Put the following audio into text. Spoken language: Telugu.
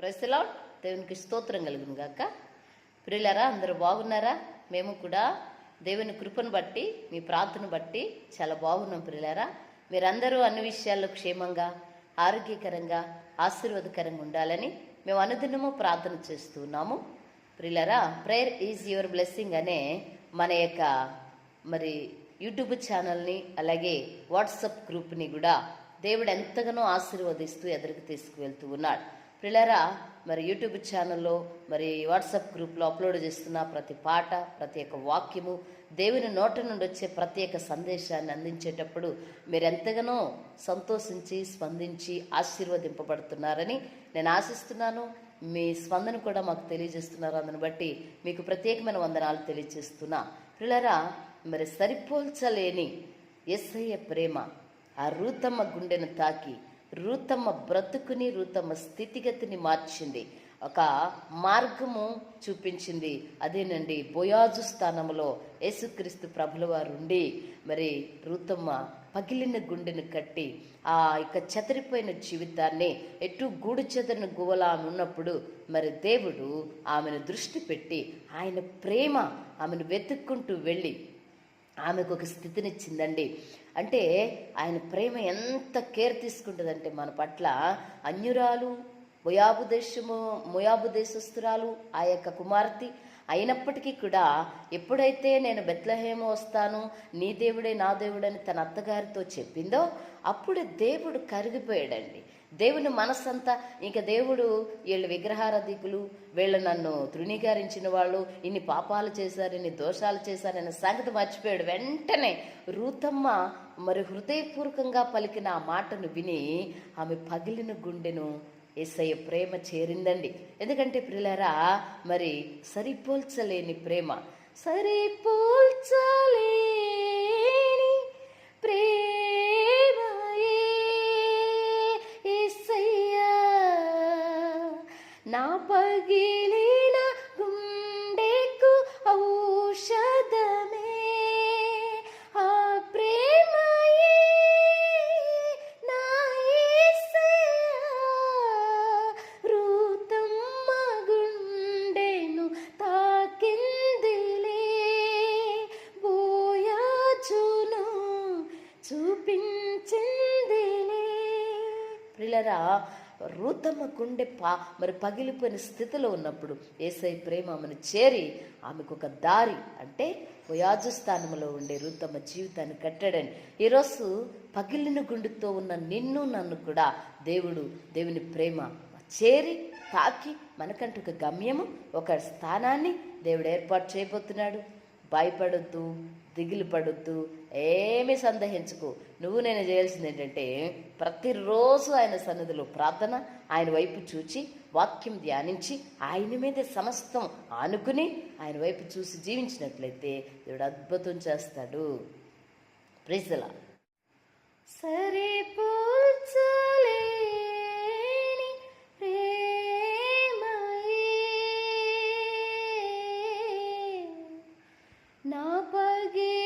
ప్రజలా దేవునికి స్తోత్రం కలుగును గాక. ప్రియులరా అందరూ బాగున్నారా? మేము కూడా దేవుని కృపను బట్టి మీ ప్రార్థన బట్టి చాలా బాగున్నాం ప్రియులరా. మీరందరూ అన్ని విషయాల్లో క్షేమంగా ఆరోగ్యకరంగా ఆశీర్వాదకరంగా ఉండాలని మేము అనుదినము ప్రార్థన చేస్తున్నాము. ప్రియులరా ప్రేయర్ ఈజ్ యువర్ బ్లెస్సింగ్ అనే మన యొక్క మరి యూట్యూబ్ ఛానల్ని అలాగే వాట్సప్ గ్రూప్ని కూడా దేవుడు ఎంతగానో ఆశీర్వదిస్తూ ఎదురుకు తీసుకువెళ్తూ ఉన్నాడు. పిల్లరా మరి యూట్యూబ్ ఛానల్లో మరి వాట్సాప్ గ్రూప్లో అప్లోడ్ చేస్తున్న ప్రతి పాట ప్రతి ఒక్క వాక్యము దేవుని నోట నుండి వచ్చే ప్రత్యేక సందేశాన్ని అందించేటప్పుడు మీరు ఎంతగానో సంతోషించి స్పందించి ఆశీర్వదింపబడుతున్నారని నేను ఆశిస్తున్నాను. మీ స్పందన కూడా మాకు తెలియజేస్తున్నారు. అందుని బట్టి మీకు ప్రత్యేకమైన వందనాలు తెలియజేస్తున్నా. పిల్లరా మరి సరిపోల్చలేని ఎస్ఐ ప్రేమ ఆ రూతమ్మ గుండెను తాకి రూతమ్మ బ్రతుకుని రూతమ్మ స్థితిగతిని మార్చింది. ఒక మార్గము చూపించింది. అదేనండి బొయాజు స్థానంలో యేసుక్రీస్తు ప్రభుల వారు ఉండి మరి రూతమ్మ పగిలిన గుండెను కట్టి ఆ యొక్క చెదిరిపోయిన జీవితాన్ని ఎటు గూడు చెదరిన గువలా ఉన్నప్పుడు మరి దేవుడు ఆమెను దృష్టి పెట్టి ఆయన ప్రేమ ఆమెను వెతుక్కుంటూ వెళ్ళి ఆమెకు ఒక స్థితినిచ్చిందండి. అంటే ఆయన ప్రేమ ఎంత కేర్ తీసుకుంటుందంటే మన పట్ల అన్యురాలు మొయాబు దేశము మొయాబు దేశస్తురాలు ఆ యొక్క కుమార్తె అయినప్పటికీ కూడా ఎప్పుడైతే నేను బెత్లహేమ వస్తాను నీ దేవుడే నా దేవుడని తన అత్తగారితో చెప్పిందో అప్పుడు దేవుడు కరిగిపోయాడండి. దేవుని మనస్సంతా ఇంక దేవుడు వీళ్ళు విగ్రహారధికులు వీళ్ళు నన్ను తృణీకరించిన వాళ్ళు ఇన్ని పాపాలు చేశారు ఇన్ని దోషాలు చేశారనే సంగతి మర్చిపోయాడు. వెంటనే రూతమ్మ మరి హృదయపూర్వకంగా పలికిన ఆ మాటను విని ఆమె పగిలిన గుండెను ఏసయ్య ప్రేమ చేరిందండి. ఎందుకంటే ప్రిలరా మరి సరిపోల్చలేని ప్రేమ. సరిపోల్చలే నా పగిలిన గుండెకు ఔషధమే. ఆ ప్రేమయే నా యేసయ్యా రూతమ్మ గుండెను తాకిందిలే. బోయాచును చూపించిందిలే. ప్రిలరా రూతమ్మ గుండె పా మరి పగిలిపోయిన స్థితిలో ఉన్నప్పుడు ఏసై ప్రేమ ఆమెను చేరి ఆమెకు ఒక దారి అంటే వయాజు స్థానంలో ఉండే రూతమ్మ జీవితాన్ని కట్టాడని. ఈరోజు పగిలిన గుండెతో ఉన్న నిన్ను నన్ను కూడా దేవుడు దేవుని ప్రేమ చేరి తాకి మనకంటూ ఒక గమ్యము ఒక స్థానాన్ని దేవుడు ఏర్పాటు చేయబోతున్నాడు. భయపడొద్దు దిగులు పడొద్దు ఏమీ సందేహించుకో. నువ్వు నేను చేయాల్సింది ఏంటంటే ప్రతిరోజు ఆయన సన్నిధిలో ప్రార్థన ఆయన వైపు చూచి వాక్యం ధ్యానించి ఆయన మీద సమస్తం ఆనుకుని ఆయన వైపు చూసి జీవించినట్లయితే దేవుడు అద్భుతం చేస్తాడు. ప్రజల సరే నా